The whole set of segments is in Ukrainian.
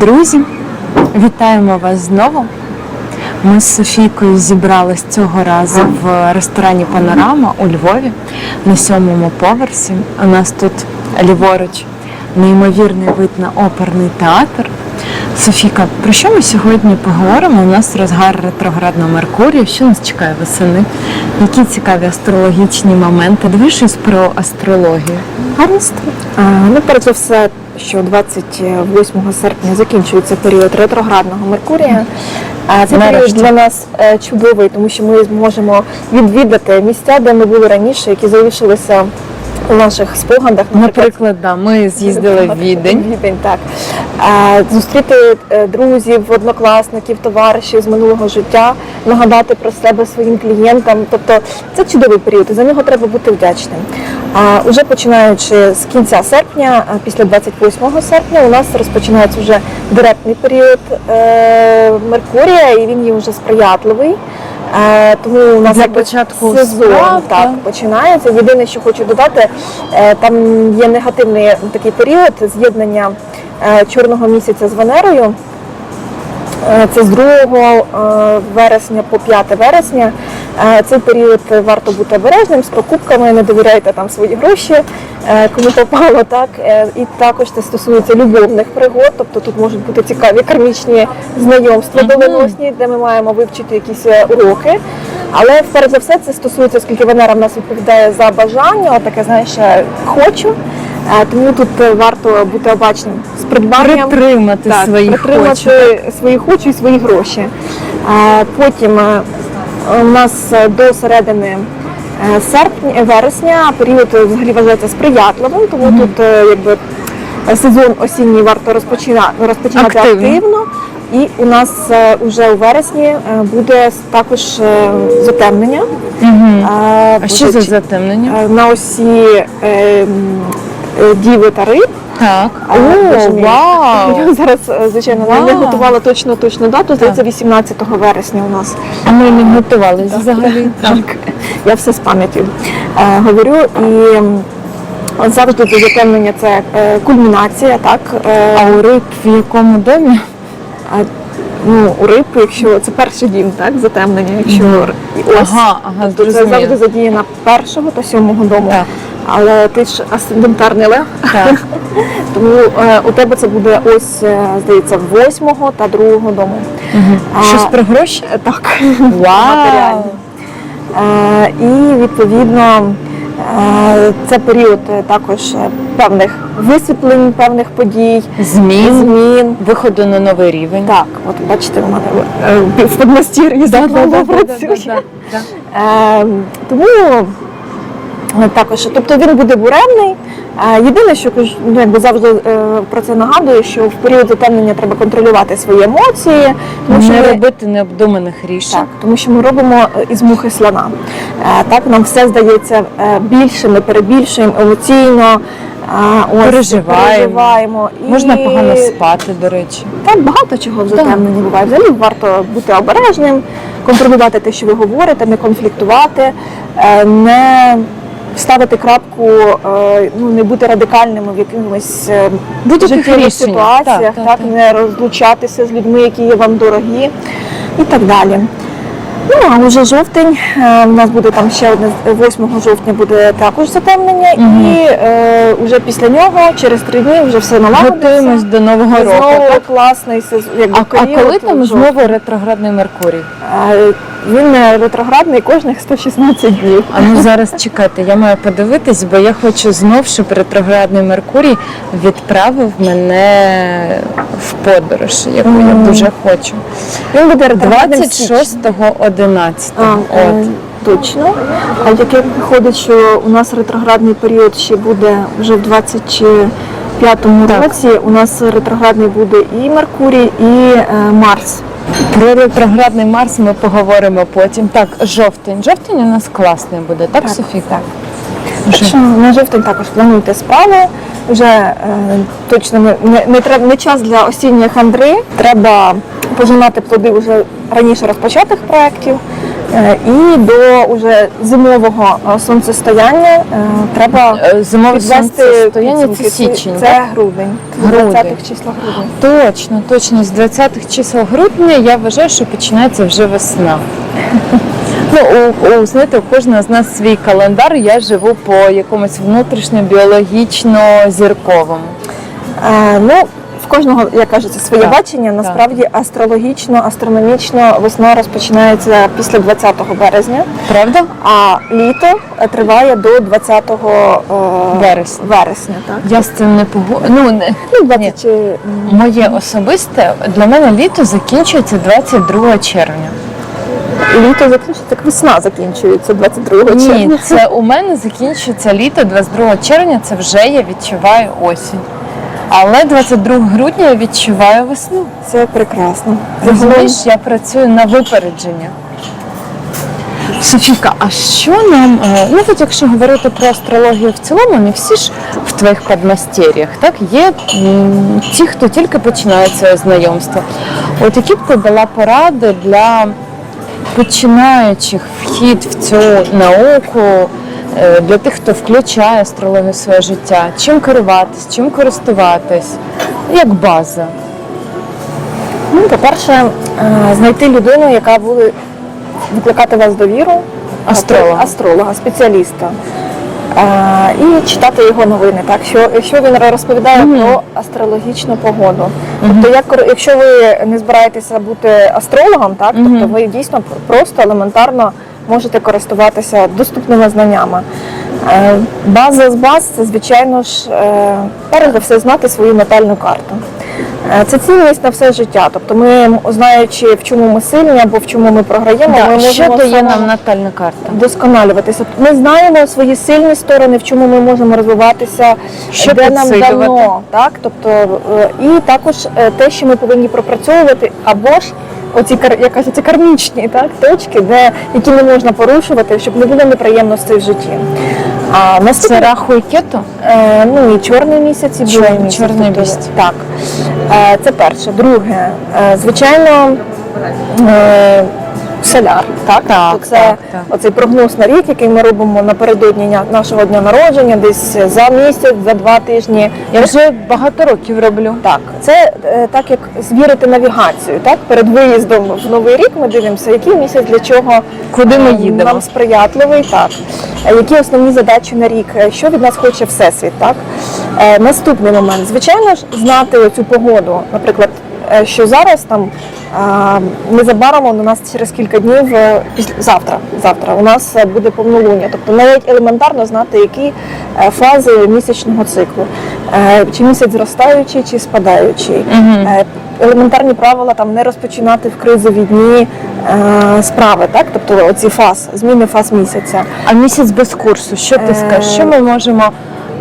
Друзі, вітаємо вас знову. Ми з Софійкою зібрались цього разу в ресторані Панорама у Львові на сьомому поверсі. У нас тут ліворуч неймовірний вид на оперний театр. Софійка, про що ми сьогодні поговоримо? У нас розгар ретроградного Меркурію. Що нас чекає восени? Які цікаві астрологічні моменти? Щось про астрологію. А, Ну, перш за все, що 28 серпня закінчується період ретроградного Меркурія. А Цей період для нас е, чудовий, тому що ми зможемо відвідати місця, де ми були раніше, які залишилися у наших спогадах. Наприклад, да, ми з'їздили в Відень. Відень, так. Зустріти е, друзів, однокласників, товаришів з минулого життя, нагадати про себе своїм клієнтам. Тобто це чудовий період, і за нього треба бути вдячним. А уже починаючи з кінця серпня, після 28 серпня, у нас розпочинається вже директний період е, Меркурія, і він є вже сприятливий. Е, Тому у нас Для початку сезон справ, так, так. починається. Єдине, що хочу додати, е, там є негативний такий період з'єднання чорного місяця з Венерою. Це з 2 е, вересня по 5 вересня. Цей період варто бути обережним з покупками, не довіряйте там свої гроші, е, кому попало так. Е, І також це стосується любовних пригод, тобто тут можуть бути цікаві кармічні знайомства доленосні, де ми маємо вивчити якісь е, уроки. Але перш за все це стосується, оскільки Венера в нас відповідає за бажання, таке знаєш, хочу. Тому тут варто бути обачним з придбанням Притримати так, свої притримати хочі. свої хочу і свої гроші. Потім у нас е, до середини е, серпня, е, вересня період е, взагалі вважається сприятливим, тому тут е, якби е, сезон осінній варто розпочина- розпочинати Активно. активно. І у нас е, уже у вересні е, буде також е, затемнення. Е, А що за затемнення? е, на осі е, е, Діви та риб. Так. А, О, вау! Я зараз, е, звичайно, не- Вау. готувала точно точну дату, здається, 18 вересня у нас. А ми не готувалися взагалі. Так. Я все з пам'яті е, говорю. І м, от завжди це затемнення це е, кульмінація, так? Е, А у риб в якому домі? а, ну, у риб, якщо це перший дім, так, затемнення, якщо р- і ось. Ага, ага, Тобто це зрозуміло. завжди задіяна першого та сьомого дому. Так. Але ти ж асцендентарний лев, Так. тому е, у тебе це буде ось, е, здається, восьмого та другого дому. А, Щось про гроші? е, Так, Вау! Е, І відповідно е, це період е, також певних висвітлень, певних подій, Змін, змін. виходу на новий рівень. Так, от бачите, у мене в подмастір'ї заклало працює. Е, Тому також, тобто він буде буремний. Е, Єдине, що ну, якби завжди е, про це нагадую, що в період затемнення треба контролювати свої емоції, тому що Не ми, робити необдуманих рішень. так, тому що ми робимо е, із мухи слона. Е, Так нам все здається е, більше, ми перебільшуємо емоційно. е, ось, Переживаємо. переживаємо. І... Можна погано спати, до речі. Так багато чого в затемненні буває. Взагалі варто бути обережним, контролювати те, що ви говорите, не конфліктувати, е, не ставити крапку, е, ну не бути радикальними в якихось е, життєвих ситуаціях, Так, так, так, так. не розлучатися з людьми, які є вам дорогі, і так далі. Ну, а вже жовтень, е, у нас буде там ще одне, 8 жовтня буде також затемнення, і е, вже після нього, через три дні, вже все налагодиться. Готуємось до нового року. Знову класний сезон. А, а коли там знову ретроградний Меркурій? Е, Він е, ретроградний кожних 116 днів. А ну зараз чекайте, я маю подивитись, бо я хочу знов, щоб ретроградний Меркурій відправив мене в подорож, яку я дуже хочу. Він буде ретроградним в січні. 26.11. Е, От. Точно. А яке виходить, що у нас ретроградний період ще буде вже в 25-му році. У нас ретроградний буде і Меркурій, і е, Марс. Про ретроградний Марс ми поговоримо потім. Так, жовтень. Жовтень у нас класний буде, так, Так, Софійка? так. Так що на жовтень також плануйте справи. Вже е, точно не, не, не, не час для осінньої хандри. Треба пожинати плоди вже раніше розпочатих проєктів. Е, І до уже зимового е, сонцестояння е, треба Зимове сонцестояння це січень. Це грудень, Грудень. 20-х числа грудня. Точно, точно. З 20-х чисел грудня я вважаю, що починається вже весна. Ну, у, у, знаєте, у кожного з нас свій календар. Я живу по якомусь внутрішньо-біологічно-зірковому. Е, Ну, в кожного, як кажеться, своє Так, бачення. Насправді астрологічно, астрономічно весна розпочинається після 20 березня, Правда? а літо е, триває до 20 е, Вересня. вересня так? Я з цим не погоджу. Ну, не, Ну, ні. 20 чи, Моє особисте для мене літо закінчується 22 червня. літо закінчується, так весна закінчується 22 Ні, червня. це у мене закінчується літо 22 червня. Це вже я відчуваю осінь. Але 22 грудня я відчуваю весну. Це прекрасно. Розумієш, я працюю на випередження. Софіка, а що нам, е, ну от якщо говорити про астрологію в цілому, не всі ж в твоїх подмастер'ях, так? Є м, ті, хто тільки починає своє знайомство. От які б ти дала поради для починаючих вхід в цю науку, для тих, хто включає астрологію в своє життя, чим керуватись, чим користуватись, як база? Ну, по-перше, е, знайти людину, яка буде викликати вас довіру. Астролога. Астролога, спеціаліста. Е, І читати його новини. Так, що якщо він розповідає Мгм. про астрологічну погоду. Тобто, як, якщо ви не збираєтеся бути астрологом, так, Мгм. тобто ви дійсно просто елементарно можете користуватися доступними знаннями. Е, База з баз це, звичайно ж, перед за все знати свою метальну карту. Е, Це цінність на все життя. Тобто ми, знаючи, в чому ми сильні або в чому ми програємо, ми Да, що дає нам натальна карта? вдосконалюватися. Тобто Ми знаємо свої сильні сторони, в чому ми можемо розвиватися, Що де нам дано. Так? Тобто, е, і також е, те, що ми повинні пропрацьовувати, або ж оці як кажуть, ці кармічні так, точки, де, які не можна порушувати, щоб не було неприємностей в житті. А Це наступне, раху кету? Е, ну і чорний місяць, і білий Чор- місяць. чорний тобто, місяць. Так. Е, це перше. Друге, е, звичайно, е, соляр. Так, Так, Тобто це так, так. оцей прогноз на рік, який ми робимо напередодні нашого дня народження, десь за місяць, за два тижні. Я вже багато років роблю. Так, це е, так як звірити навігацію. Так, перед виїздом в новий рік ми дивимося, який місяць для чого Куди ми е, їдемо? нам сприятливий. Так, Е, які основні задачі на рік, е, що від нас хоче всесвіт. Так, наступний момент, звичайно ж, знати цю погоду, наприклад. Е, Що зараз там незабаром у нас через кілька днів е, після завтра. Завтра у нас е, буде повнолуння. Тобто навіть елементарно знати, які фази місячного циклу, чи місяць зростаючий, чи спадаючий. Елементарні правила там не розпочинати в кризові дні е, справи, так тобто оці фаз, зміни фаз місяця. А місяць без курсу, що ти скажеш? Що ми можемо,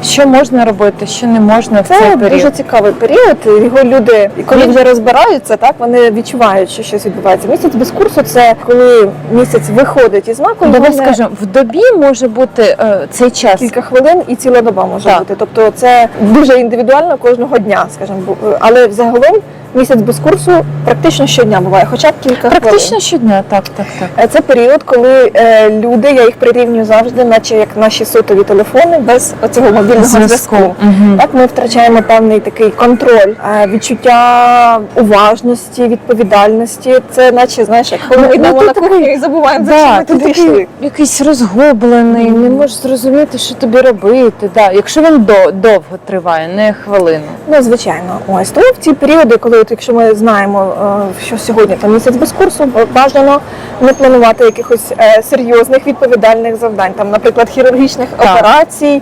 що можна робити, що не можна в цей Це період? дуже цікавий період. Його люди, і коли вже розбираються, так вони відчувають, що щось відбувається. Місяць без курсу це коли місяць виходить із знаку, Давай його скажемо, в добі може бути е, цей час. кілька хвилин і ціла доба може Так. бути. Тобто це дуже індивідуально кожного дня, скажімо, але загалом місяць без курсу практично щодня буває, хоча б кілька Практично хвилин. щодня, так, так, так. Е, Це період, коли е, люди, я їх прирівнюю завжди, наче як наші сотові телефони, без цього мобільного зв'язку. Мгм. Так ми втрачаємо певний такий контроль, е, відчуття уважності, відповідальності. Це наче знаєш, як коли Ну, ми йдемо ти на кухню і забуваємо, за що ми туди йшли. якийсь розгублений, не можеш зрозуміти, що тобі робити. Да. Якщо він до, довго триває, не хвилину. Ну, звичайно, ось тому в ці періоди, коли от, якщо ми знаємо, е, що сьогодні там місяць без курсу, бажано не планувати якихось е, серйозних відповідальних завдань, там, наприклад, хірургічних Так. операцій.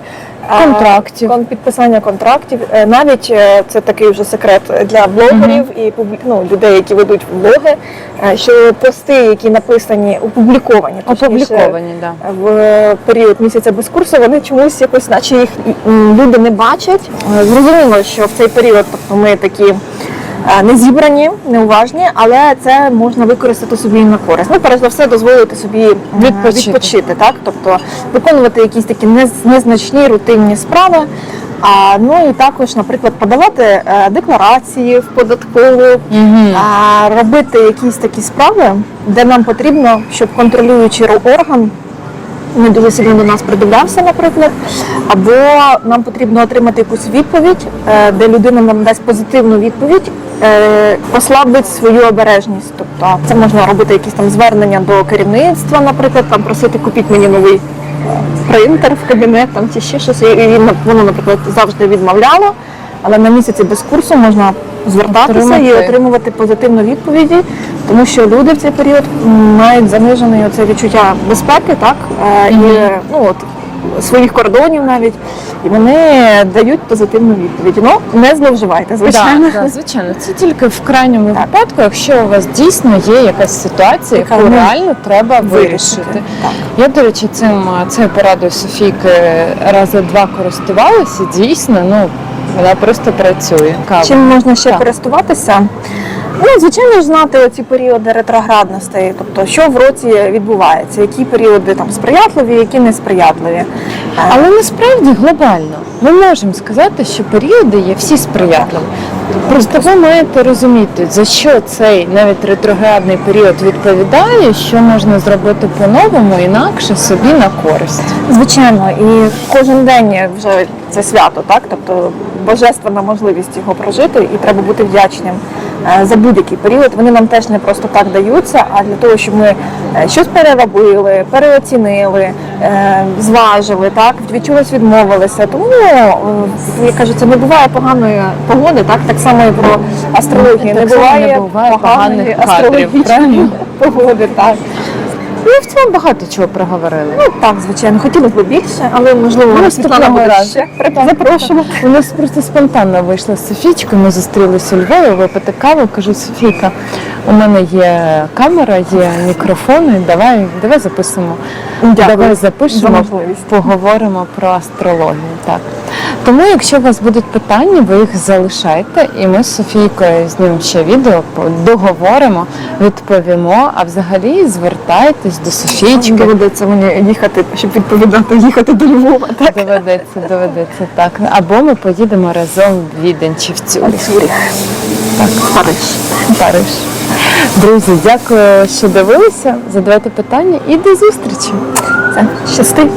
е, Контрактів. підписання контрактів. Е, Навіть е, це такий вже секрет для блогерів і ну, людей, які ведуть влоги, е, що пости, які написані, опубліковані, Опубліковані, да. в період місяця без курсу, вони чомусь якось, наче їх люди не бачать. Е, Зрозуміло, що в цей період тобто ми такі е, не зібрані, неуважні, але це можна використати собі на користь. Ну, перш за все, дозволити собі м, Відпочити. відпочити так? Тобто виконувати якісь такі нез- незначні рутинні справи. А ну і також, наприклад, подавати е, декларації в податкову, а, робити якісь такі справи, де нам потрібно, щоб контролюючий орган не дуже сильно до нас придивлявся, наприклад, або нам потрібно отримати якусь відповідь, е, де людина нам дасть позитивну відповідь, е, послабить свою обережність. Тобто це можна робити якісь там звернення до керівництва, наприклад, там просити купіть мені новий принтер в кабінет там чи ще щось. І він воно, наприклад, завжди відмовляло. Але на місяці без курсу можна звертатися і отримувати позитивну відповіді, тому що люди в цей період мають занижене оце відчуття безпеки, так е, і ну от своїх кордонів навіть, і вони дають позитивну відповідь. Ну не зловживайте, звичайно. Да, да, звичайно, це тільки в крайньому випадку, якщо у вас дійсно є якась ситуація, яку реально треба вирішити. вирішити. Так. Я, до речі, цим цією порадою Софійки рази два користувалася. Дійсно, ну вона просто працює. Кава. Чим можна ще Так. користуватися? Ну, звичайно ж, знати оці періоди ретроградностей, тобто що в році відбувається, які періоди там сприятливі, які несприятливі. Але насправді глобально ми можемо сказати, що періоди є всі сприятливі. Просто ви маєте розуміти, за що цей навіть ретроградний період відповідає, що можна зробити по-новому, інакше собі на користь. Звичайно, і кожен день вже це свято, так? Тобто божественна можливість його прожити, і треба бути вдячним е, за будь-який період. Вони нам теж не просто так даються, а для того, щоб ми е, щось переробили, переоцінили, е, зважили, так, від чогось відмовилися. Тому, як кажуть, це не буває поганої погоди, так, так само і про астрологію. Не буває, не буває поганої астрологічної погоди. Так. Ми в цьому багато чого проговорили. Ну так, звичайно, хотілося б більше, але можливо Ну, наступного разу. ще запрошувати. У нас просто спонтанно вийшла з Софійчкою. Ми зустрілися у Львові, випити каву. Кажу, Софійка, у мене є камера, є мікрофони. Давай, давай записуємо. Дякую давай запишемо, поговоримо про астрологію. Так. Тому, якщо у вас будуть питання, ви їх залишайте, і ми з Софійкою знімемо ще відео, договоримо, відповімо. А взагалі звертайтесь до Софійчки. Доведеться мені їхати, щоб відповідати, їхати до Львова. Так? Доведеться, доведеться так. Або ми поїдемо разом в Відень чи в Цюрих. Так, Париж. Париж. Друзі, дякую, що дивилися. Задавайте питання і до зустрічі. Це щасти.